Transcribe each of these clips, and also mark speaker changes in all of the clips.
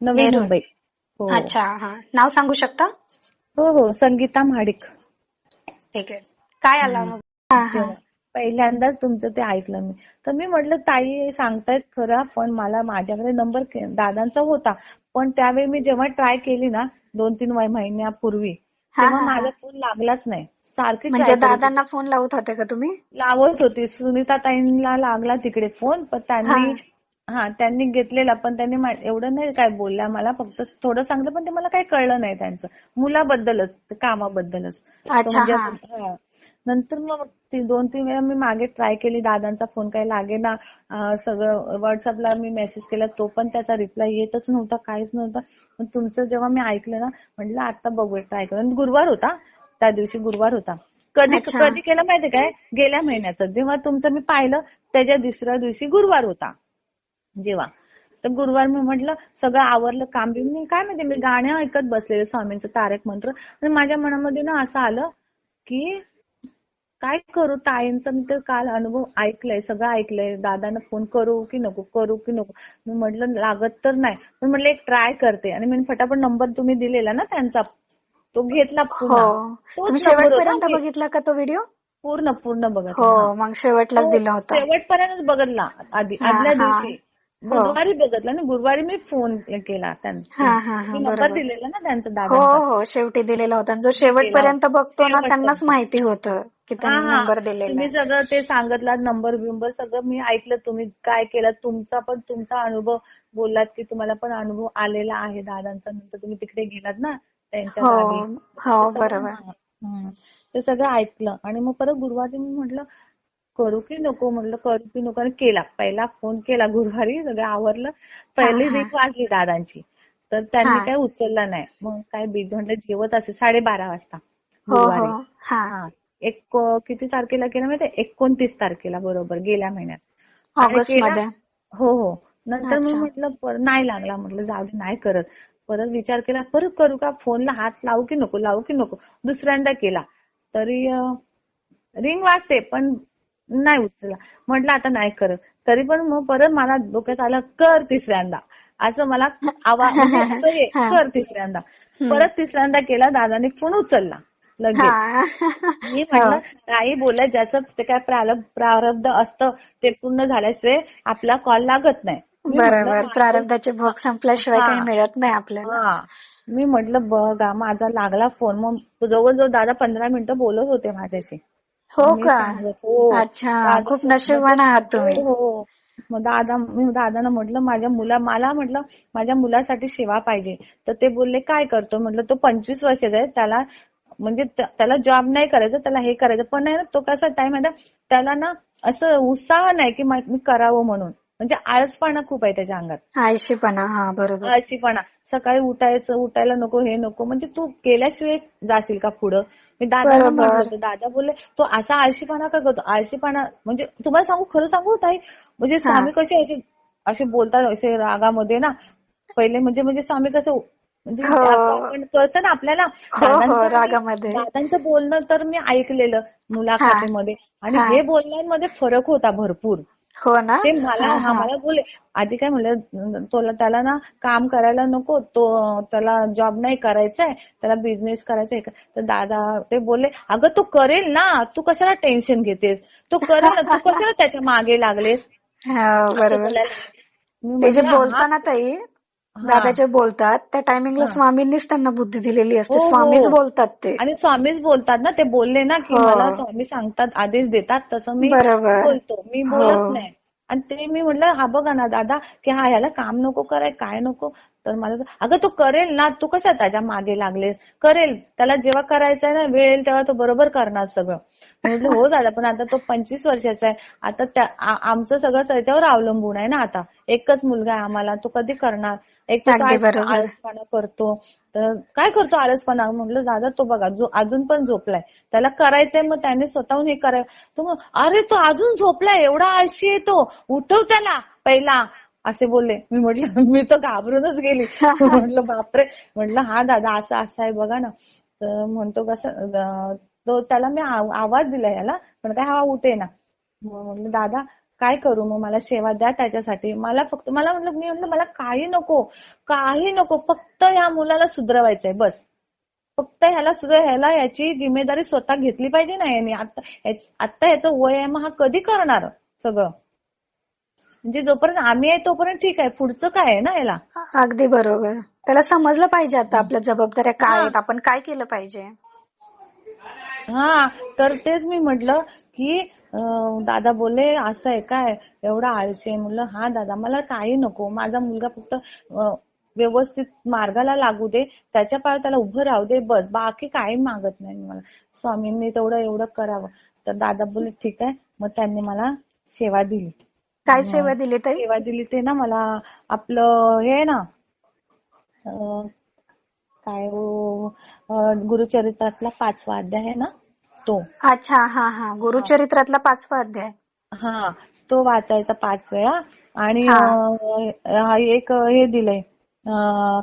Speaker 1: नवी
Speaker 2: नेरूळ.
Speaker 1: मुंबई. हो.
Speaker 2: अच्छा हा. नाव सांगू शकता?
Speaker 1: हो हो. संगीता महाडिक.
Speaker 2: ठीक आहे. काय आला
Speaker 1: हम्म.
Speaker 2: मग? हा, हा.
Speaker 1: पहिल्यांदाच तुमचं ते ऐकलं मी. तर मी म्हटलं ताई सांगतायत खरं पण मला माझ्याकडे नंबर दादांचा होता. पण त्यावेळी मी जेव्हा ट्राय केली ना दोन तीन वय- महिन्यापूर्वी
Speaker 2: हा,
Speaker 1: तेव्हा
Speaker 2: हा, हा.
Speaker 1: माझा फोन लागलाच नाही. सारखी
Speaker 2: म्हणजे
Speaker 1: try करत
Speaker 2: दादांना फोन लावत होते का तुम्ही.
Speaker 1: लावत होती. सुनीता ताईंना लागला तिकडे फोन पण त्यांनी हा. त्यांनी घेतलेला पण त्यांनी मा- एवढं नाही काय बोलल्या मला फक्त थोडं सांगितलं पण ते मला काही कळलं नाही त्यांचं. मुलाबद्दलच कामाबद्दलच.
Speaker 2: अच्छा
Speaker 1: म्हणजे
Speaker 2: हा.
Speaker 1: असं- हा. नंतर मग ती दोन तीन वेळा मी मागे ट्राय केली दादांचा फोन काही लागेना. अं, सगळं व्हॉट्सअपला मी मेसेज केला तो पण त्याचा रिप्लाय येतच नव्हता काहीच नव्हता. पण तुमचं जेव्हा मी ऐकलं ना म्हटलं आता बघूया ट्राय करून गुरुवार होता त्या दिवशी गुरुवार होता. कधी
Speaker 2: अच्छा.
Speaker 1: कधी केलं माहितीये काय? गेल्या महिन्याचं. जेव्हा तुमचं मी पाहिलं त्याच्या दुसऱ्या दिवशी गुरुवार होता. जेव्हा तर गुरुवार मी म्हटलं सगळं आवरलं काम बी मी काय माहिती मी गाणं ऐकत बसलेले स्वामींचं तारक मंत्र. आणि माझ्या मनामध्ये ना असं आलं की काय करू ताईंचा? मी तर काल अनुभव ऐकलाय सगळं ऐकलंय. दादांना फोन करू की नको करू की नको. मी म्हटलं लागत तर नाही. पण म्हटलं एक ट्राय करते. आणि मी फटाफट नंबर तुम्ही दिलेला ना त्यांचा तो घेतला
Speaker 2: हो. शेवटपर्यंत. बघितला का तो व्हिडिओ
Speaker 1: पूर्ण पूर्ण बघत
Speaker 2: हो
Speaker 1: हा.
Speaker 2: मग शेवटलाच
Speaker 1: तो
Speaker 2: दिला होता.
Speaker 1: शेवटपर्यंत बघितला. आधी
Speaker 2: हा,
Speaker 1: आदल्या
Speaker 2: हा.
Speaker 1: दिवशी.
Speaker 2: हो.
Speaker 1: बुधवारी बघितला आणि गुरुवारी मी फोन केला त्यांना.
Speaker 2: हा हा हा
Speaker 1: नंबर दिलेला ना त्यांचा
Speaker 2: हो
Speaker 1: दादांचा.
Speaker 2: हो शेवटी दिलेला होता. जो शेवटपर्यंत बघतो ना. त्यांनाच माहिती होतं की
Speaker 1: हा
Speaker 2: त्यांनी
Speaker 1: हा.
Speaker 2: नंबर दिलेला
Speaker 1: तुम्ही. सगळं ते सांगितलं नंबर बिंबर सगळं मी ऐकलं. तुम्ही काय केलं? तुमचा पण तुमचा अनुभव बोललात की तुम्हाला पण अनुभव आलेला आहे दादांचा. नंतर तुम्ही तिकडे गेलात ना त्यांच्या
Speaker 2: हो हो बरोबर.
Speaker 1: हा. ते सगळं ऐकलं. आणि मग परत गुरुवारी मी म्हटलं करू की नको म्हटलं करू की नको. आणि केला पहिला फोन केला गुरुवारी सगळं आवरलं. पहिली. रिंग वाजली दादांची. तर त्यांनी. काय उचलला नाही. मग काय बिझी म्हटलं जेवत असे साडेबारा वाजता
Speaker 2: हो
Speaker 1: गुरुवारी.
Speaker 2: हो. हा.
Speaker 1: एक किती तारखेला केलं माहितीये एकोणतीस तारखेला बरोबर गेल्या महिन्यात. हो हो. नंतर मग. म्हटलं नाही लागला. म्हटलं जाऊ दे नाही करत. परत विचार केला परत करू का? फोनला हात लावू की नको? लावू की नको? दुसऱ्यांदा केला. तरी रिंग वाजते पण नाही उचलला. म्हटलं आता नाही करत. तरी पण मग परत मला डोक्यात आलं कर तिसऱ्यांदा. असं मला आवाज म्हणजे. कर तिसऱ्यांदा. परत तिसऱ्यांदा केला दादाने फोन उचलला लगेच. मी म्हटलं काही बोला ज्याचं ते काय प्रारब्ध असतं ते पूर्ण झाल्याशिवाय आपला कॉल लागत नाही.
Speaker 2: बरोबर. प्रारब्धाचे भोग संपल्याशिवाय. काही मिळत नाही आपल्याला.
Speaker 1: मी म्हटलं बघा माझा लागला फोन. मग जवळजवळ दादा पंधरा मिनिटं बोलत होते माझ्याशी.
Speaker 2: हो का?
Speaker 1: हो.
Speaker 2: अच्छा खूप नशीबवान आहात तुम्ही.
Speaker 1: हो हो. मग दादा मी दादांना म्हटलं माझ्या मुला मला म्हटलं माझ्या मुलासाठी सेवा पाहिजे. तर ते बोलले काय करतो? म्हटलं तो पंचवीस वर्षाचा आहे त्याला म्हणजे त्या- त्याला जॉब नाही करायचं त्याला हे करायचं पण आहे ना तो कसा टाइम आहे त्याला ना असं उत्साह नाही की मी करावं म्हणून. म्हणजे आळसपणा खूप आहे त्याच्या अंगात.
Speaker 2: आळशीपणा हा बरोबर.
Speaker 1: आळशीपणा. सकाळी उठायचं उठायला नको हे नको. म्हणजे तू केल्याशिवाय जाशील का पुढं? मी दादाला
Speaker 2: बरोबर.
Speaker 1: होतं दादा बोलले तो असा आळशीपणा का करतो? आळशीपणा म्हणजे तुम्हाला सांगू खरं सांगू ताई? म्हणजे स्वामी कसे असे असे बोलतात असे रागामध्ये ना? पहिले म्हणजे म्हणजे स्वामी कसं म्हणजे
Speaker 2: हो.
Speaker 1: आपण कळतं ना आपल्याला?
Speaker 2: हो हो
Speaker 1: दादांचं-
Speaker 2: रागामध्ये.
Speaker 1: दादांचं बोलणं तर मी ऐकलेलं मुलाखतीमध्ये. आणि
Speaker 2: हा.
Speaker 1: हे बोलण्यामध्ये फरक होता भरपूर.
Speaker 2: हो ना?
Speaker 1: ते मला
Speaker 2: हा.
Speaker 1: मला बोलले आधी काय म्हणलं तुला त्याला ना काम करायला नको तो त्याला जॉब नाही करायचाय त्याला बिझनेस करायचा आहे का तर दादा ते बोलले अगं तो करेल ना तू कशाला टेन्शन घेतेस? तो करेल ना तू कशाला त्याच्यामागे लागलेस?
Speaker 2: हो बोलताना ताई. दादा जे बोलतात. त्या टायमिंगला. स्वामींनीच त्यांना बुद्धी दिलेली असते.
Speaker 1: हो, हो.
Speaker 2: स्वामीच बोलतात ते.
Speaker 1: आणि स्वामीच बोलतात ना. ते बोलले ना की
Speaker 2: हो.
Speaker 1: मला स्वामी सांगतात आदेश देतात. तसं मी. बोलतो. मी. बोलत नाही. आणि ते मी म्हटलं हा बघा ना दादा की हा ह्याला काम नको कराय काय नको? तर मला अगं तो करेल ना. तू कशा त्याच्यामागे लागलेस? करेल. त्याला जेव्हा करायचंय ना वेळ येईल तेव्हा तो बरोबर करणार सगळं. म्हटलं हो दादा पण आता तो पंचवीस वर्षाचा आहे. आता आमचं सगळं त्याच्यावर अवलंबून आहे ना आता. एकच मुलगा आहे आम्हाला. तो कधी करणार? एक तर
Speaker 2: बरोबर.
Speaker 1: आळसपणा करतो. तर काय करतो आळसपणा? म्हटलं दादा तो बघा जो अजून पण झोपलाय. त्याला करायचंय मग त्याने स्वतःहून हे कराय तो मग अरे तो अजून झोपलाय एवढा आळशी आहे तो. उठव त्याला पहिला. असे बोलले. मी म्हटलं मी तर घाबरूनच गेली. म्हटलं बापरे. म्हटलं हा दादा असं असं आहे बघा ना. तर म्हणतो कसं तो त्याला मी आव- आवाज दिला याला पण काय हा उठे ना म्हटलं दादा काय करू मग? मला सेवा द्या त्याच्यासाठी. मला फक्त मला म्हटलं मी म्हटलं मला काही नको काही नको. फक्त या मुलाला सुधरवायचंय बस. फक्त ह्याला सुद्धा ह्याला याची जिम्मेदारी स्वतः घेतली पाहिजे ना यांनी. आता आता याचं वय आहे मग हा कधी करणार सगळं? म्हणजे जोपर्यंत आम्ही आहे तोपर्यंत ठीक आहे. पुढचं काय आहे ना याला?
Speaker 2: अगदी बरोबर. त्याला समजलं पाहिजे आता आपल्या जबाबदाऱ्या काय आहेत आपण काय केलं पाहिजे?
Speaker 1: हा तर तेच मी म्हटलं की दादा बोलले असं आहे काय? एवढा आळशी आहे. म्हणलं हा दादा मला काही नको. माझा मुलगा फक्त व्यवस्थित मार्गाला लागू दे. त्याच्या पायावर त्याला उभं राहू दे. बस. बाकी काही मागत नाही मला. स्वामींनी तेवढं एवढं करावं. तर दादा बोलले ठीक आहे. मग त्यांनी मला सेवा दिली.
Speaker 2: काय सेवा दिली ताई?
Speaker 1: सेवा दिली ते ना मला. आपलं हे ना काय हो, गुरुचरित्रातला पाचवा अध्याय आहे ना? तो
Speaker 2: अच्छा हा हा. गुरुचरित्रातला पाचवा अध्याय.
Speaker 1: हा तो वाचायचा पाच वेळा. आणि एक हे दिलंय.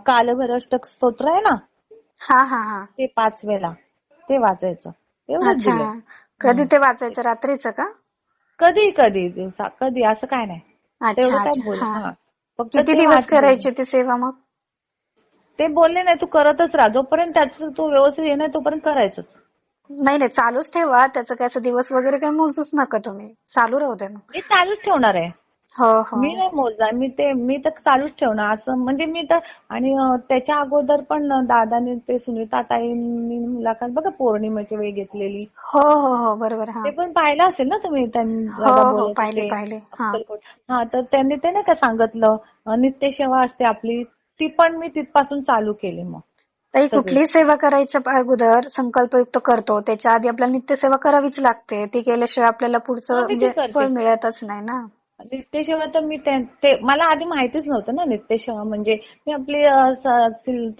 Speaker 1: कालभैरष्टक स्तोत्र आहे ना?
Speaker 2: हा हा हा.
Speaker 1: ते पाच वेळा. ते वाचायचं.
Speaker 2: अच्छा. कधी ते वाचायचं? रात्रीचं का?
Speaker 1: कधी कधी? दिवसा कधी? असं काय नाही. तेवढं
Speaker 2: अच्छा
Speaker 1: काय
Speaker 2: अच्छा.
Speaker 1: बोल. फक्त
Speaker 2: किती दिवस. करायची ती सेवा मग?
Speaker 1: ते बोलले नाही तू करतच राहा. जोपर्यंत त्याचं तू व्यवस्थित येणार तोपर्यंत करायचंच.
Speaker 2: नाही नाही चालूच ठेवा. त्याचं काय असं दिवस वगैरे काही मोजूच नका तुम्ही. चालू राहू दे मग.
Speaker 1: हे चालूच ठेवणार आहे.
Speaker 2: हो हो.
Speaker 1: मी नाही मोजणार. मी ते मी तर चालूच ठेवणार. असं म्हणजे मी तर आणि अं, त्याच्या अगोदर पण दादाने ते सुनीता ताईंनी मुलाखत बघा पौर्णिमेची वेळ घेतलेली.
Speaker 2: हो हो हो बरोबर हा.
Speaker 1: ते पण पाहिलं असेल ना तुम्ही त्यांनी
Speaker 2: हो
Speaker 1: दादा
Speaker 2: हो
Speaker 1: बोलत
Speaker 2: पाहिले
Speaker 1: होते.
Speaker 2: पाहिले हा.
Speaker 1: अक्कलकोट. हा तर त्यांनी ते नाही का सांगितलं अं, नित्यसेवा असते आपली. ती पण मी तिथपासून चालू केली मग.
Speaker 2: ताई
Speaker 1: सगळी.
Speaker 2: कुठली सेवा करायच्या अगोदर संकल्पयुक्त करतो? त्याच्या आधी आपल्याला नित्यसेवा करावीच लागते. ती केल्याशिवाय आपल्याला पुढचं म्हणजे. फळ मिळतच नाही ना?
Speaker 1: नित्यसेवा तर मी ते मला आधी माहितीच नव्हतं ना नित्यसेवा म्हणजे मी आपली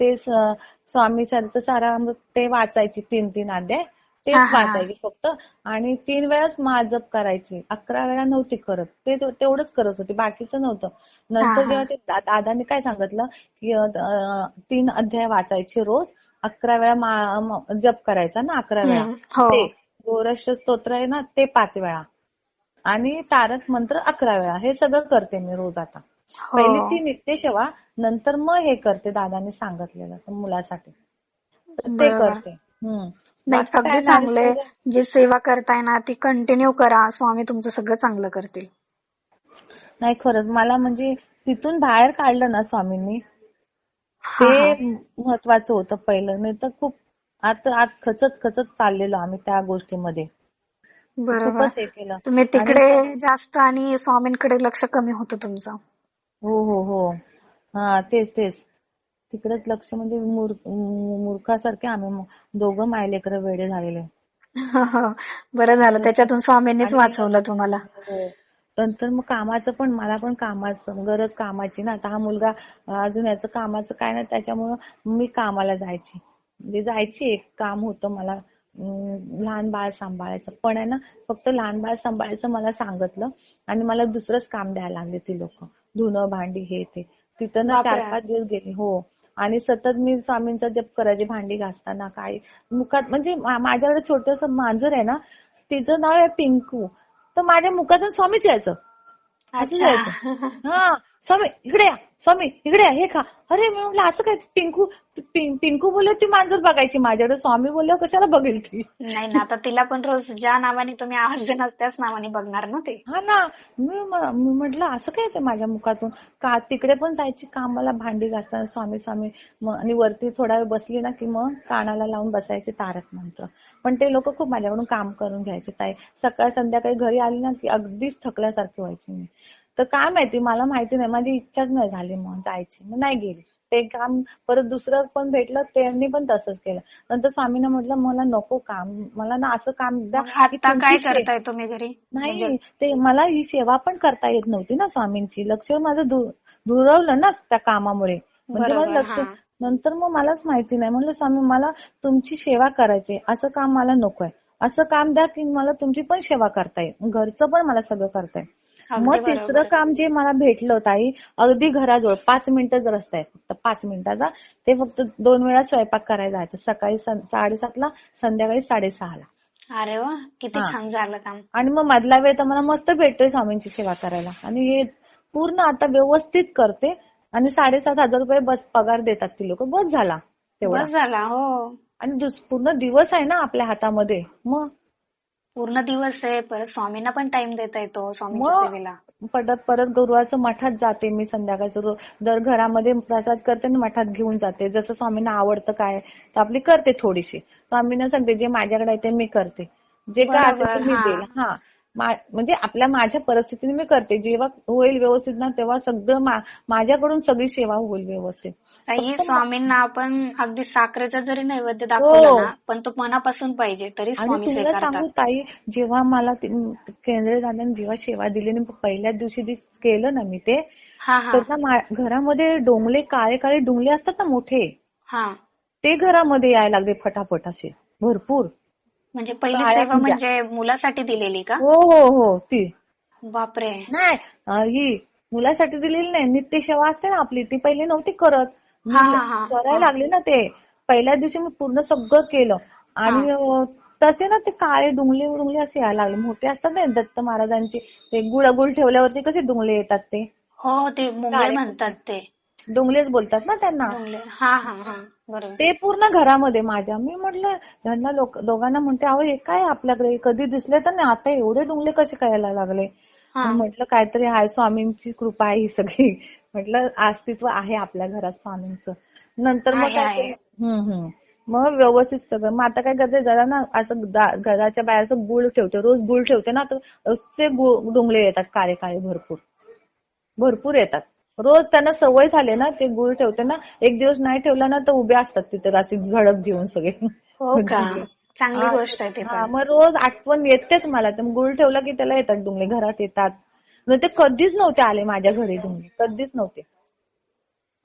Speaker 1: ते स्वामी सारामृत ते वाचायची तीन तीन अध्याय तेच. वाचायची फक्त. आणि तीन वेळाच महाजप करायची. अकरा वेळा नव्हती करत. ते तेवढंच करत होती. बाकीचं नव्हतं. नंतर. जेव्हा ते दादाने काय सांगितलं? की तीन अध्याय वाचायचे रोज. अकरा वेळा जप करायचा ना अकरा वेळा.
Speaker 2: हो.
Speaker 1: ते गोरक्ष स्तोत्र आहे ना ते पाच वेळा. आणि तारक मंत्र अकरा वेळा. हे सगळं करते मी रोज आता.
Speaker 2: हो.
Speaker 1: पहिली ती नित्यसेवा नंतर मग हे करते दादाने सांगितलेलं मुलासाठी. ते. करते. हम्म.
Speaker 2: नाही अगदी चांगले जी सेवा करताय ना ती कंटिन्यू करा. स्वामी तुमचं सगळं चांगलं करतील.
Speaker 1: नाही खरंच. मला म्हणजे तिथून बाहेर काढलं ना स्वामींनी ते. महत्वाचं होतं पहिलं. नाही तर खूप आता आत खचत खचत चाललेलो आम्ही त्या गोष्टीमध्ये.
Speaker 2: बरोबर. तुम्ही तिकडे जास्त आणि स्वामींकडे लक्ष कमी होतं तुमचं.
Speaker 1: हो हो हो. हा तेच तेच. तिकडेच लक्ष म्हणजे मूर्ख- मूर्खासारखे आम्ही दोघं मायलेकर वेडे झालेले.
Speaker 2: बरं झालं. त्याच्यातून स्वामींनीच वाचवलं तुम्हाला.
Speaker 1: हो. नंतर मग कामाचं पण मला पण कामाचं गरज कामाची ना. आता हा मुलगा अजून याचं कामाचं काय नाही त्याच्यामुळं मी कामाला जायची. म्हणजे जायची एक काम होतं मला लहान बाळ सांभाळायचं. पण आहे ना फक्त लहान बाळ सांभाळायचं मला सांगितलं आणि मला दुसरंच काम द्यायला लागले ती लोक. धुणं भांडी हे ते. तिथं ना. चार पाच दिवस गेले. हो. आणि सतत मी स्वामींचा जप करायचे भांडी घासताना काय मुखात म्हणजे माझ्याकडे छोटस मांजर आहे ना तिचं नाव आहे पिंकू. तर माझ्या मुखातून स्वामीच यायचं. असं जायचं हा. स्वामी इकडे या. स्वामी इकडे या. हे खा. अरे मी म्हटलं असं काय? पिंकू पिं- पिंकू बोलले ती मांजर बघायची माझ्याकडे. स्वामी बोलल्यावर कशाला बघेल ती?
Speaker 2: नाही ना आता तिला पण रोज ज्या नावाने तुम्ही आवाज देणार त्याच नावाने बघणार ना ते.
Speaker 1: हा ना. मी म- मी म्हटलं असं काय ते माझ्या मुखातून? का तिकडे पण जायची कामाला भांडी घासताना स्वामी स्वामी मग आणि वरती थोडा वेळ बसली ना की मग कानाला लावून बसायचे तारक मंत्र. पण ते लोक खूप माझ्याकडून काम करून घ्यायचे ताई. सकाळ संध्याकाळी घरी आली ना की अगदीच थकल्यासारखी व्हायची मी. तर काय माहिती मला माहिती नाही. माझी इच्छाच नाही झाली मग जायची. मग नाही गेली. ते काम परत दुसरं पण भेटलं त्यांनी पण तसंच केलं. नंतर स्वामीने म्हटलं मला नको काम. मला ना असं काम
Speaker 2: आता काय करताय तुम्ही घरी?
Speaker 1: नाही
Speaker 2: म्हणजे-
Speaker 1: ते मला ही सेवा पण करता येत नव्हती ना स्वामींची. लक्ष माझं दुरावलं ना त्या कामामुळे. म्हणजे मला लक्ष. नंतर मग मलाच माहिती नाही. म्हणलं स्वामी मला तुमची सेवा करायची असं काम मला नकोय. असं काम द्या की मला तुमची पण सेवा करता येईल. घरचं पण मला सगळं करता येईल. मग. तिसरं काम जे मला भेटलं ताई अगदी घराजवळ पाच मिनिटाचा रस्ता आहे फक्त पाच मिनिटाचा ते फक्त दोन वेळा स्वयंपाक करायला जायचं सकाळी साडेसातला संध्याकाळी साडेसहाला.
Speaker 2: अरे वा किती. छान झालं काम.
Speaker 1: आणि मग मधला वेळ तर मला मस्त भेटतोय स्वामींची सेवा करायला. आणि हे पूर्ण आता व्यवस्थित करते. आणि साडेसात हजार रुपये बस पगार देतात ती लोक. बस झाला तेवढा.
Speaker 2: झाला हो.
Speaker 1: आणि पूर्ण दिवस आहे ना आपल्या हातामध्ये. मग
Speaker 2: पूर्ण दिवस आहे परत स्वामींना पण टाइम देता येतो स्वामींच्या सेवेला.
Speaker 1: परत परत गुरुवारचं मठात जाते मी संध्याकाळचं रो- दर घरामध्ये प्रसाद करते आणि मठात घेऊन जाते. जसं स्वामींना आवडतं काय तर आपली करते थोडीशी. स्वामींना सांगते जे माझ्याकडे आहे ते मी करते. जे काय असेल मी
Speaker 2: हा.
Speaker 1: देईल. हा. म्हणजे आपल्या माझ्या परिस्थितीने मी करते. जेव्हा होईल व्यवस्थित ना तेव्हा सगळं माझ्याकडून सगळी सेवा होईल व्यवस्थित.
Speaker 2: ताई स्वामींना आपण अगदी साखरेचा जरी नैवेद्य दाखवला
Speaker 1: हो.
Speaker 2: ना पण तो मनापासून पाहिजे तरी स्वामी
Speaker 1: तुला सांगू ताई जेव्हा मला केंद्रीय दादाने जेव्हा सेवा दिली आणि पहिल्याच दिवशी केलं ना मी ते
Speaker 2: हा हा.
Speaker 1: तर ना घरामध्ये डोंगले काळे काळे डोंगले असतात ना मोठे ते घरामध्ये यायला लागले फटाफट असे भरपूर.
Speaker 2: म्हणजे पहिली सेवा. म्हणजे मुलासाठी दिलेली का?
Speaker 1: हो हो हो ती.
Speaker 2: बापरे.
Speaker 1: नाही ही मुलासाठी दिलेली नाही. नित्य सेवा असते ना आपली ती पहिली नव्हती करत.
Speaker 2: हा, हा, हा.
Speaker 1: करायला लागले ना ते. पहिल्या दिवशी मी पूर्ण सगळं केलं. आणि तसे ना ते काळे डुंगले डुंगले असे यायला लागले. मोठे असतात ना दत्त महाराजांचे ते गुळ गुळ ठेवल्यावरती कसे डुंगले येतात ते.
Speaker 2: हो ते मुंगळे
Speaker 1: काळे.
Speaker 2: म्हणतात ते.
Speaker 1: डुंगलेच बोलतात ना त्यांना.
Speaker 2: हा हा हा. बरोबर.
Speaker 1: ते पूर्ण घरामध्ये माझ्या. मी म्हटलं त्यांना लोक दोघांना म्हणते अहो हे काय आपल्याकडे? कधी दिसले तर नाही. आता एवढे डुंगले कसे करायला लागले? म्हटलं काहीतरी आहे स्वामींची कृपा आहे ही सगळी. म्हटलं अस्तित्व आहे आपल्या घरात स्वामींचं. नंतर मग. हम्म हम्म. मग व्यवस्थित सगळं. मग आता काय करते जरा ना असं घराच्या बाहेर असं गुळ ठेवते. रोज गुळ ठेवते ना तर असे गु- डुंगले येतात काळे काळे भरपूर. भरपूर येतात. रोज त्यांना सवय झाली ना ते गुळ ठेवते ना एक दिवस नाही ठेवला ना तर उभे असतात तिथे अशी झडप घेऊन सगळे.
Speaker 2: हो का?
Speaker 1: डुंगले.
Speaker 2: चांगली गोष्ट आहे ते
Speaker 1: मग रोज आठवण येतेच मला. तर गुळ ठेवला की त्याला येतात डुंगले घरात येतात. ते कधीच नव्हते आले माझ्या घरी डुंगले कधीच नव्हते.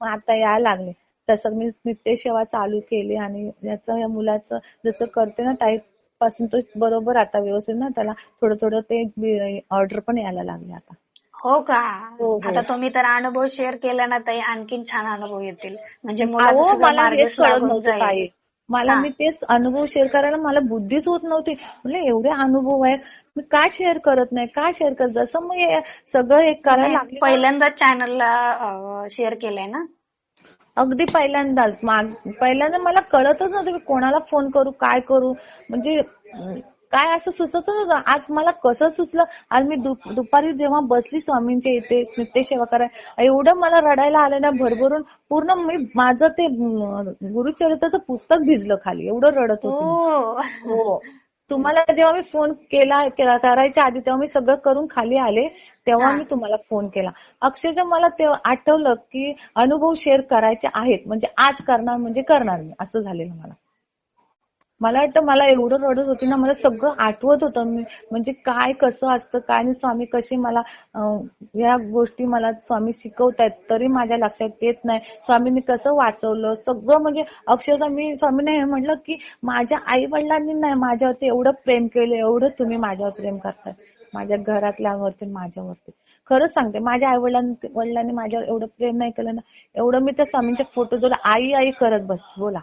Speaker 1: मग आता यायला लागले. तसं मी नित्य सेवा चालू केली आणि याचं या मुलाचं जसं करते ना ताई पासून तो बरोबर आता व्यवस्थित ना त्याला थोडं थोडं ते ऑर्डर पण यायला लागले आता.
Speaker 2: हो का?
Speaker 1: हो, हो.
Speaker 2: आता तुम्ही तर अनुभव शेअर केला ना ताई आणखीन छान अनुभव येतील. म्हणजे
Speaker 1: मला हेच कळत नव्हतं ताई. मला. मी तेच अनुभव शेअर करायला मला बुद्धीच होत नव्हती. म्हणलं एवढे अनुभव आहेत. मी का शेअर करत नाही? का शेअर करत? जसं मग हे सगळं हे करायला
Speaker 2: पहिल्यांदाच चॅनलला शेअर केलंय ना?
Speaker 1: अगदी पहिल्यांदाच. पहिल्यांदा मला कळतच नव्हतं मी कोणाला फोन करू काय करू. म्हणजे काय असं नव्हतं आज मला कसं सुचलं? आज मी दुपारी जेव्हा बसली स्वामींच्या इथे नित्य सेवा करायला एवढं मला रडायला आलं ना भरभरून. पूर्ण मी माझं ते गुरुचरित्राचं पुस्तक भिजलं खाली. एवढं रडत होते.
Speaker 2: हो.
Speaker 1: हो. तुम्हाला जेव्हा मी फोन केला केला- करायच्या आधी तेव्हा मी सगळं करून खाली आले तेव्हा. मी तुम्हाला फोन केला. अक्षरशः मला तेव्हा आठवलं की अनुभव शेअर करायचे आहेत. म्हणजे आज करणार म्हणजे करणार मी. असं झालेलं मला. मला वाटतं मला एवढं रडत होती ना मला सगळं आठवत होतं. मी म्हणजे काय कसं असतं काय आणि स्वामी कसे मला या गोष्टी मला स्वामी शिकवतायत तरी माझ्या लक्षात येत नाही. स्वामींनी कसं वाचवलं सगळं म्हणजे अक्षरशः मी स्वामीने हे म्हटलं की माझ्या आई वडिलांनी नाही माझ्यावरती एवढं प्रेम केलं एवढं तुम्ही माझ्यावर प्रेम करताय. माझ्या घरातल्यावरती माझ्यावरती. खरंच सांगते माझ्या आई वडिलांनी वडिलांनी माझ्यावर एवढं प्रेम नाही केलं ना. एवढं मी त्या स्वामींच्या फोटो जोला आई आई करत बस बोला.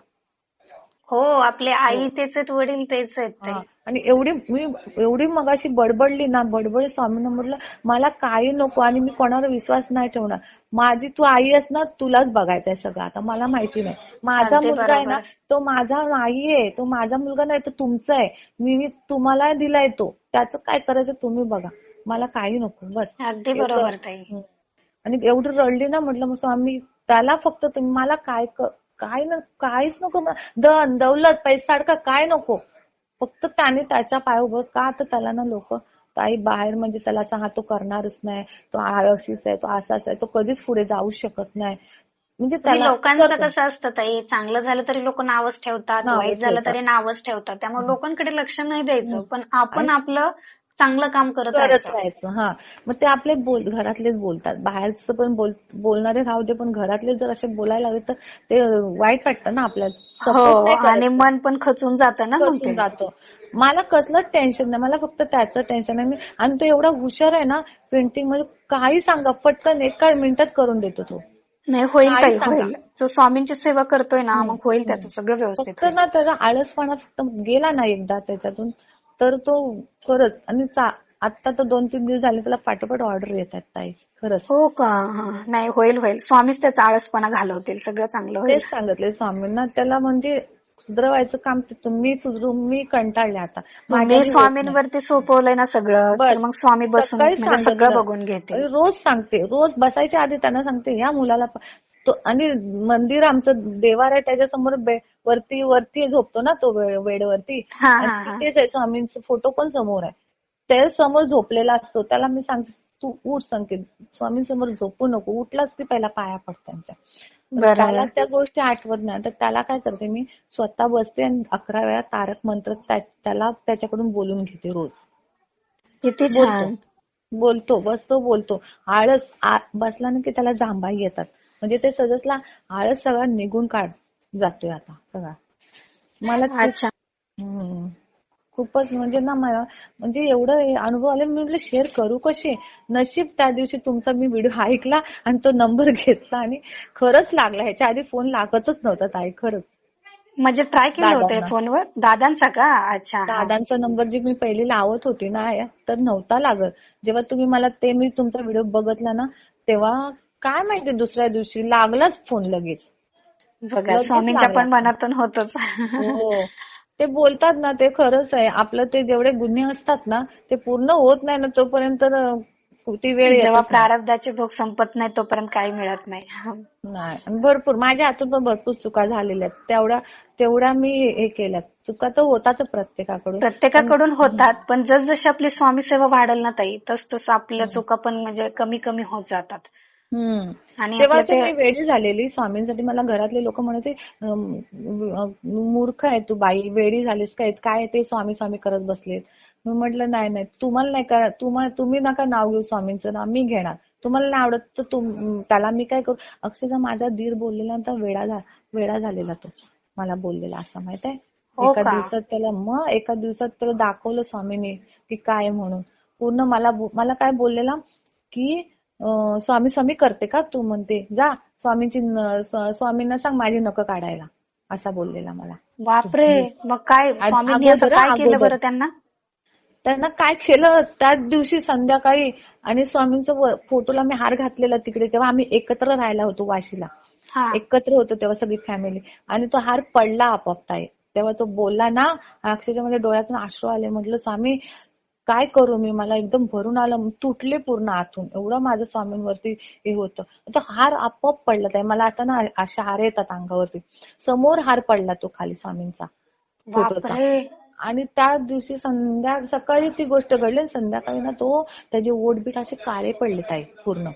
Speaker 2: हो आपले आई तेच आहेत वडील तेच आहेत.
Speaker 1: हा. आणि एवढी मी एवढी मगाशी बडबडली ना बडबड स्वामींना म्हटलं मला काही नको आणि मी कोणावर विश्वास नाही ठेवणार माझी तू आई आहेस ना तुलाच बघायचंय सगळं आता मला माहिती नाही माझा
Speaker 2: अगदी
Speaker 1: मुलगा आहे ना
Speaker 2: बरोबर.
Speaker 1: तो माझा नाही आहे तो माझा मुलगा नाही तो तुमचा आहे मी तुम्हाला दिलाय तो त्याचं काय करायचं तुम्ही बघा मला काही नको बस
Speaker 2: अगदी
Speaker 1: एवढं.
Speaker 2: बरोबर ताई
Speaker 1: हं. आणि एवढी रडली ना म्हटलं मग स्वामी त्याला फक्त तुम्ही मला काय क- काय न काहीच नको. धन दौलत पैसा अडका काय नको फक्त त्याने त्याच्या पाय उभं का तर त्याला ना लोक ताई बाहेर म्हणजे त्याला असं हा तो करणारच नाही तो आळशीच आहे तो असाच आहे तो कधीच पुढे जाऊ शकत नाही म्हणजे त्याला
Speaker 2: लोकांचं. कसं असतं ताई चांगलं झालं तरी लोक नावच ठेवतात वाईट झालं. तरी नावच ठेवतात त्यामुळे लोकांकडे लक्ष नाही द्यायचं. पण आपण आपलं चांगलं काम करत राहायचं.
Speaker 1: हा. मग ते आपले बोल घरातलेच बोलतात. बाहेरचं पण बोल बोलणारे राहू दे पण घरातले जर असे बोलायला लागले तर ते वाईट वाटतं ना आपल्याला.
Speaker 2: हो आणि. मन पण खचून जातं ना
Speaker 1: खचून जातो. मला कसलंच टेन्शन नाही. मला फक्त त्याचं टेन्शन आहे मी आणि तो एवढा हुशार आहे ना पेंटिंगमध्ये काही सांगा. पटकन एका मिनिटात करून देतो तो.
Speaker 2: नाही होईल ताई. होईल. जो स्वामींची सेवा करतोय ना मग होईल. त्याचं सगळं व्यवस्थित.
Speaker 1: ना त्याचा आळसपणा फक्त गेला ना एकदा त्याच्यातून. तर तो करत आणि आता तर दोन तीन दिवस झाले त्याला पाठोपाठ ऑर्डर येतात ताई खरंच
Speaker 2: हो का. नाही होईल होईल स्वामीच त्याचा आळसपणा घालवतील सगळं चांगलं होईल
Speaker 1: तेच सांगितले स्वामींना त्याला म्हणजे सुधरवायचं काम तुम्ही सुधरू मी कंटाळले आता नाही.
Speaker 2: स्वामींवरती सोपवलंय ना सगळं मग स्वामी बसून म्हणजे. सगळं बघून
Speaker 1: आणि रोज सांगते रोज बसायच्या आधी त्यांना सांगते या मुलाला तो आणि मंदिर आमचं देवार आहे त्याच्यासमोर वरती वरती झोपतो ना तो बेडवरती आणि तिथेच आहे स्वामींचा फोटो पण समोर आहे. त्या समोर झोपलेला असतो त्याला मी सांगते तू उठ संकेत स्वामींसमोर झोपू नको उठलाच की पहिला पाया पड
Speaker 2: बरोबर.
Speaker 1: त्याला त्या गोष्टी आठवत नाही तर त्याला काय करते मी स्वतः बसते आणि अकरा वेळा तारक मंत्र त्या- त्याला त्याच्याकडून बोलून घेते रोज.
Speaker 2: किती
Speaker 1: बोलतो.
Speaker 2: छान.
Speaker 1: बोलतो बसतो बोलतो. आळस बसला ना की त्याला जांभा येतात. म्हणजे ते सजसला आळस सगळा निघून काढ जातोय आता सगळा. मला. खूपच म्हणजे ना मला म्हणजे एवढं अनुभव आले मी म्हटलं शेअर करू कसे? नशीब त्या दिवशी तुमचा मी व्हिडिओ ऐकला आणि तो नंबर घेतला आणि खरंच लागला. ह्याच्या आधी फोन लागतच नव्हता ताई खरंच.
Speaker 2: म्हणजे ट्राय केलं होतं. फोनवर? दादांचा का? अच्छा.
Speaker 1: दादांचा नंबर जे मी पहिली लावत होती ना तर नव्हता लागत. जेव्हा तुम्ही मला ते मी तुमचा व्हिडिओ बघितला ना तेव्हा काय माहिती दुसऱ्या दिवशी? लागलाच फोन लगेच.
Speaker 2: बघा स्वामींच्या पण. मनातून होतच.
Speaker 1: हो. ते बोलतात ना ते खरंच आहे. आपलं ते जेवढे गुन्हे असतात ना ते पूर्ण होत नाही ना तोपर्यंत ती वेळ
Speaker 2: जेव्हा. प्रारब्धाचे भोग संपत नाही तोपर्यंत काही मिळत नाही.
Speaker 1: नाही. भरपूर माझ्या हातून पण भरपूर चुका झालेल्या आहेत. तेवढ्या तेवढ्या मी हे केल्यात. चुका तर होताच प्रत्येकाकडून.
Speaker 2: प्रत्येकाकडून होतात पण जसजशी आपली स्वामी सेवा वाढेल ना ताई तस तसं आपल्या चुका पण म्हणजे कमी कमी होत जातात.
Speaker 1: तेव्हा तर
Speaker 2: ते
Speaker 1: मी वेडी झालेली स्वामींसाठी. मला घरातले लोक म्हणायचे मूर्ख आहे तू बाई वेडी झालीस काय? काय ते स्वामी स्वामी करत बसलेत? मी म्हटलं नाही नाही तुम्हाला नाही करा तुम्हाला तुम्ही नका नाव घेऊ स्वामींचं नाव मी घेणार. तुम्हाला नाही आवडत तर तुम- त्याला मी काय करू? अक्षरशः माझा दीर बोललेला तर वेडा वेडा झालेला तो मला बोललेला असं माहीत आहे?
Speaker 2: हो
Speaker 1: एका
Speaker 2: का?
Speaker 1: दिवसात त्याला मग एका दिवसात त्याला दाखवलं स्वामींनी की काय म्हणून. पूर्ण मला मला काय बोललेला की स्वामी स्वामी करते का तू? म्हणते जा स्वामींची स्वामींना सांग माझी नख काढायला असा बोललेला मला.
Speaker 2: बापरे मग काय स्वामींनी असं काय केलं. बरं त्यांना?
Speaker 1: त्यांना काय केलं? त्याच दिवशी संध्याकाळी आणि स्वामींचं फोटोला मी हार घातलेला तिकडे तेव्हा आम्ही एकत्र राहायला होतो वाशीला.
Speaker 2: हा.
Speaker 1: एकत्र होतो तेव्हा सगळी फॅमिली आणि तो हार पडला आपोआप ताई. तेव्हा तो बोलला ना अक्षरशः डोळ्यातून अश्रू आले. म्हटलं स्वामी काय करू मी? मला एकदम भरून आलं तुटले पूर्ण आतून. एवढं माझं स्वामींवरती हे होतं. तो हार आपोआप पडला ताई. मला आता ना अशा हार येतात अंगावरती. समोर हार पडला तो खाली स्वामींचा फोटोचा. आणि त्या दिवशी संध्या सकाळी ती गोष्ट घडली संध्याकाळी ना तो त्याचे ओठबीट असे काळे पडले ताई पूर्ण.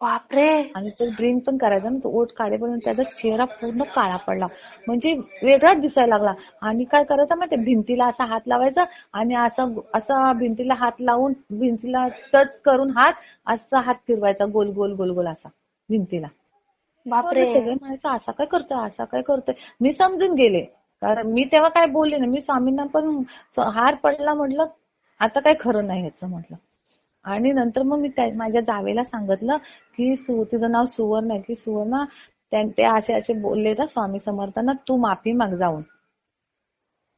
Speaker 2: बापरे.
Speaker 1: आणि तो ड्रिंक पण करायचा ना तो ओठ काळे पडून त्याचा चेहरा पूर्ण काळा पडला. म्हणजे वेगळाच दिसायला लागला. आणि काय करायचं माहितीये भिंतीला असा हात लावायचा आणि असा असा भिंतीला हात लावून भिंतीला टच करून हात असा हात फिरवायचा गोल गोल गोल गोल असा भिंतीला.
Speaker 2: बापरे.
Speaker 1: सगळे म्हणायचं असा काय करतोय असा काय करतोय? मी समजून गेले. कारण मी तेव्हा काय बोलले ना मी स्वामींना पण हार पडला म्हटलं आता काय खरं नाही ह्याचं म्हटलं. आणि नंतर मग मी माझ्या जावेला सांगितलं की तिचं नाव सुवर्ण आहे. की सुवर्ण ते असे असे बोलले ना स्वामी समर्थांना तू माफी माग जाऊन.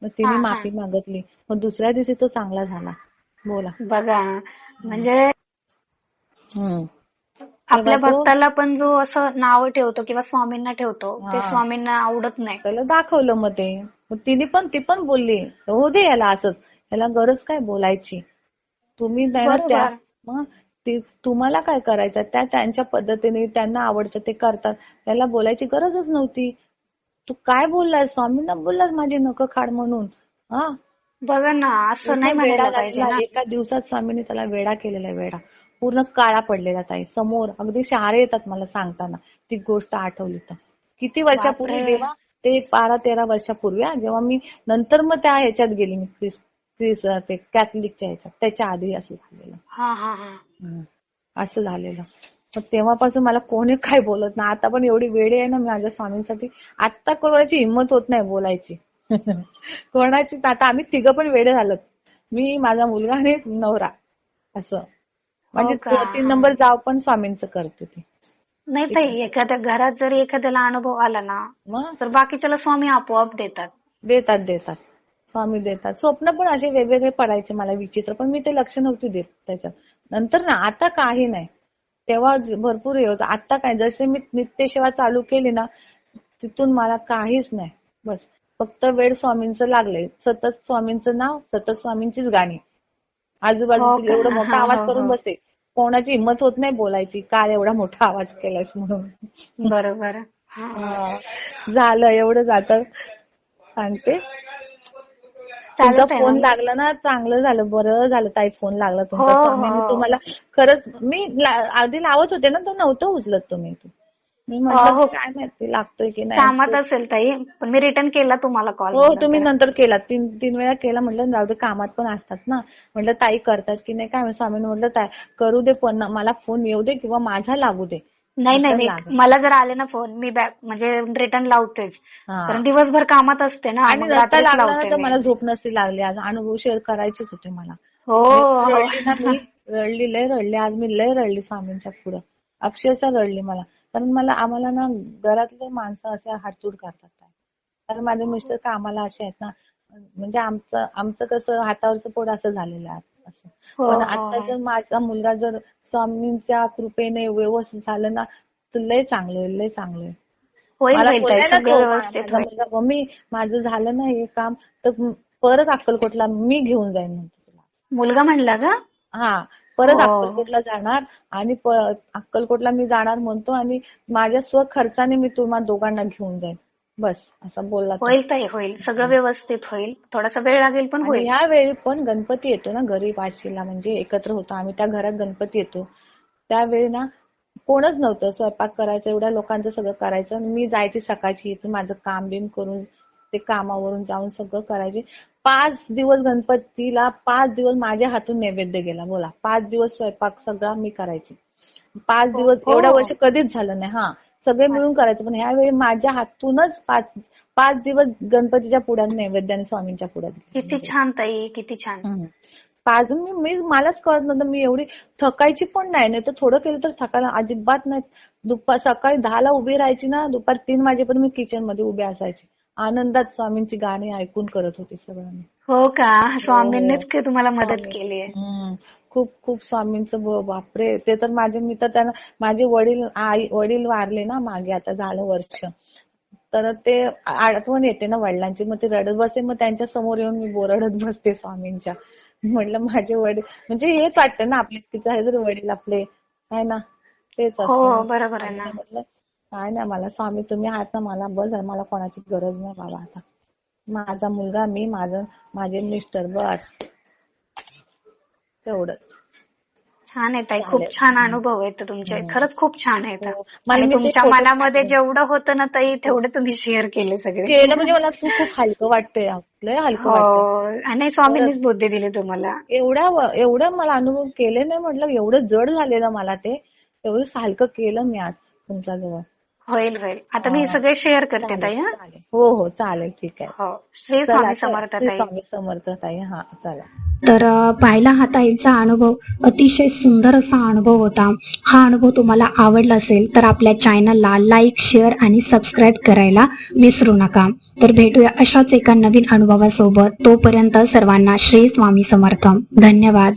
Speaker 1: मग तिने. माफी मागितली. मग दुसऱ्या दिवशी तो चांगला झाला. बोला.
Speaker 2: बघा म्हणजे आपल्या भक्ताला पण जो असं नाव ठेवतो किंवा स्वामींना ठेवतो ते. स्वामींना आवडत नाही.
Speaker 1: त्याला दाखवलं मग ते. मग तिने पण ती पण बोलली हो दे याला असंच. याला गरज काय बोलायची? तुम्ही तुम्हाला काय करायचं? त्या त्यांच्या पद्धतीने त्यांना आवडतं ते करतात. त्याला बोलायची गरजच नव्हती. तू काय बोललास? स्वामींना बोललास माझी नख खाड म्हणून. हा?
Speaker 2: बघा ना असं नाही म्हणायला पाहिजे
Speaker 1: एका दिवसात स्वामीने त्याला वेडा केलेला आहे वेडा. पूर्ण काळा पडलेला ताई. समोर अगदी शहारे येतात मला सांगताना. ती गोष्ट आठवली तर. किती वर्षापूर्वी. जेव्हा ते बारा तेरा वर्षापूर्वी जेव्हा मी नंतर मग त्या ह्याच्यात गेली मी ते कॅथलिकच्या ह्याच्यात त्याच्या आधी असं झालेलं.
Speaker 2: हा हा हा.
Speaker 1: असं झालेलं. मग तेव्हापासून मला कोणी काय बोलत नाही. आता पण एवढी वेळ आहे ना माझ्या स्वामींसाठी. आता कोणाची हिंमत होत नाही बोलायची. कोणाची आता आम्ही तिघं पण वेडे झालो मी माझा मुलगा आणि नवरा. असं. म्हणजे
Speaker 2: हो?
Speaker 1: तीन नंबर जाव पण स्वामींचं करते ती.
Speaker 2: नाही ताई एखाद्या घरात जर एखाद्याला अनुभव आला ना
Speaker 1: मग?
Speaker 2: तर बाकीच्याला स्वामी आपोआप देतात.
Speaker 1: देतात देतात. स्वामी देतात. स्वप्न पण असे वेगवेगळे पडायचे मला विचित्र पण मी ते लक्ष नव्हती देत त्याच्यात. नंतर ना आता काही नाही. तेव्हा भरपूर हे होतं. आता काय जसे मी नित्यसेवा चालू केली ना तिथून मला काहीच नाही. बस. फक्त वेळ स्वामींचं लागलंय सतत स्वामींचं नाव सतत स्वामींचीच गाणी.
Speaker 2: हो
Speaker 1: आजूबाजूची
Speaker 2: का?
Speaker 1: एवढं मोठा
Speaker 2: हा,
Speaker 1: आवाज
Speaker 2: हो,
Speaker 1: करून
Speaker 2: हो.
Speaker 1: बसते. कोणाची हिंमत होत नाही बोलायची काल एवढा मोठा आवाज केलायस म्हणून.
Speaker 2: बरोबर. हा.
Speaker 1: हा. झालं एवढं जातं. सांगते. तुमचा फोन. लागला ना चांगलं झालं बरं झालं ताई फोन लागला तुमचा
Speaker 2: हो,
Speaker 1: स्वामींनी
Speaker 2: हो.
Speaker 1: तुम्हाला खरंच मी आधी लावत होते ना तर नव्हतं उचलत तुम्ही मी म्हटलं
Speaker 2: हो.
Speaker 1: काय माहिती लागतोय की नाही
Speaker 2: कामात असेल ताई पण मी रिटर्न केला तुम्हाला कॉल
Speaker 1: हो तुम्ही नंतर केला तीन तीन वेळा केला म्हटलं जाऊ दे कामात पण असतात ना म्हटलं ताई करतात की नाही काय. स्वामींनी म्हटलं ताई करू दे पण मला फोन येऊ दे किंवा माझा लागू दे
Speaker 2: नाही नाही
Speaker 1: लागेल.
Speaker 2: मला जर आले ना फोन मी बॅक म्हणजे रिटर्न लावतेच.
Speaker 1: हा.
Speaker 2: कारण दिवसभर कामात असते ना
Speaker 1: आणि
Speaker 2: मग
Speaker 1: नंतर
Speaker 2: रात्रीच
Speaker 1: लागला ना
Speaker 2: लावते
Speaker 1: तर
Speaker 2: मी.
Speaker 1: मला झोप नसती लागली. आज अनुभव शेअर करायचेच होते मला.
Speaker 2: हो
Speaker 1: मी
Speaker 2: हो.
Speaker 1: रडली ना मी रडली लय रडली. आज मी लय रडली स्वामींच्या पुढं. अक्षरशः रडली मला. कारण मला आम्हाला ना घरातले माणसं असे हातूड करतात कारण माझे मिस्टर कामाला असे आहेत ना. म्हणजे आमचं आमचं कसं हातावरचं पोट असं झालेलं आहे. असं
Speaker 2: हो,
Speaker 1: पण
Speaker 2: हो,
Speaker 1: आता
Speaker 2: हो.
Speaker 1: जर माझा मुलगा जर स्वामींच्या कृपेने व्यवस्थित झालं ना तर लय चांगलं आहे, लय चांगलं आहे. मला बोलायला तो, माझा मम्मी माझं झालं ना हे काम तर परत अक्कलकोटला मी घेऊन जाईन म्हणतो तुला
Speaker 2: मुलगा म्हणला का
Speaker 1: हा परत. अक्कलकोटला जाणार आणि अक्कलकोटला मी जाणार म्हणतो आणि माझ्या स्वखर्चाने मी तुम्हाला दोघांना घेऊन जाईन बस असं बोलला.
Speaker 2: होईल ताई होईल. सगळं व्यवस्थित होईल. थोडासा वेळ लागेल पण होईल.
Speaker 1: ह्या वेळी पण गणपती येतो ना घरी पाचीला म्हणजे एकत्र होतो. आम्ही त्या घरात गणपती येतो. त्यावेळी ना कोणच नव्हतं. स्वयंपाक करायचं एवढ्या लोकांचं सगळं करायचं. मी जायची सकाळची इथून माझं काम बिम करून ते कामावरून जाऊन सगळं करायचे. पाच दिवस गणपतीला पाच दिवस माझ्या हातून नैवेद्य गेला. बोला पाच दिवस स्वयंपाक सगळा मी करायची. पाच दिवस
Speaker 2: हो.
Speaker 1: एवढ्या वर्ष कधीच झालं नाही. हा. सगळे मिळून करायचं. पण ह्यावेळी माझ्या हातूनच पाच पाच दिवस गणपतीच्या पुढ्यात नैवेद्य आणि स्वामींच्या पुढ्यात
Speaker 2: किती छान ताई किती छान.
Speaker 1: पाच मी मी मलाच कळत नव्हतं. मी एवढी थकायची पण नाही. नाही तर थोडं केलं तर थकायला अजिबात नाही. दुपार सकाळी दहाला उभी राहायची ना दुपार तीन वाजेपर्यंत मी किचनमध्ये उभी असायची. आनंदात स्वामींची गाणी ऐकून करत होते सगळं मी.
Speaker 2: हो का? स्वामींनीच
Speaker 1: हो.
Speaker 2: की तुम्हाला मदत. केली.
Speaker 1: खूप खूप स्वामींचं बापरे. ते तर माझे मी तर त्यांना माझे वडील आई वडील वारले ना मागे आता झालं वर्ष. तर ते आठवण येते ना वडिलांची. मग ते रडत बसते मग त्यांच्यासमोर येऊन मी बोरडत बसते स्वामींच्या. म्हटलं माझे वडील म्हणजे हेच वाटतं ना आपले जर वडील आपले आहे ना तेच असतं
Speaker 2: हो
Speaker 1: ना.
Speaker 2: बरोबर आहे ना.
Speaker 1: काय नाही मला स्वामी तुम्ही आहात ना मला बस मला कोणाची गरज नाही बाबा आता. माझा मुलगा मी माझं माझे मिस्टर बस. तेवढंच
Speaker 2: छान आहे ताई खूप. छान अनुभव आहेत तुमचे. खरंच खूप छान आहेत
Speaker 1: हो. मला
Speaker 2: आणि तुमच्या मनामध्ये. जेवढं होतं ना ताई तेवढे तुम्ही शेअर केले सगळे
Speaker 1: केलं म्हणजे मला खूप हलकं वाटतंय लय हलकं
Speaker 2: हो
Speaker 1: वाटतंय
Speaker 2: आणि स्वामींनीच बुद्धी दिली तुम्हाला
Speaker 1: एवढा व- एवढं मला अनुभव केले नाही म्हटलं एवढं जड झालेलं मला ते एवढं हलकं केलं मी आज तुमच्या जवळ
Speaker 2: होईल होईल. आता मी
Speaker 1: हा.
Speaker 2: सगळे शेअर करते ताई हा?
Speaker 1: हो हो चालेल ठीक आहे.
Speaker 2: हो. श्री स्वामी. समर्थ ताई.
Speaker 1: स्वामी समर्थ ताई हा चला.
Speaker 2: तर पाहिला हा ताईंचा अनुभव. अतिशय सुंदर असा अनुभव होता. हा अनुभव तुम्हाला आवडला असेल तर आपल्या चॅनलला लाईक शेअर आणि सबस्क्राईब करायला विसरू नका. तर भेटूया अशाच एका नवीन अनुभवासोबत. तोपर्यंत सर्वांना श्री स्वामी समर्थ. धन्यवाद.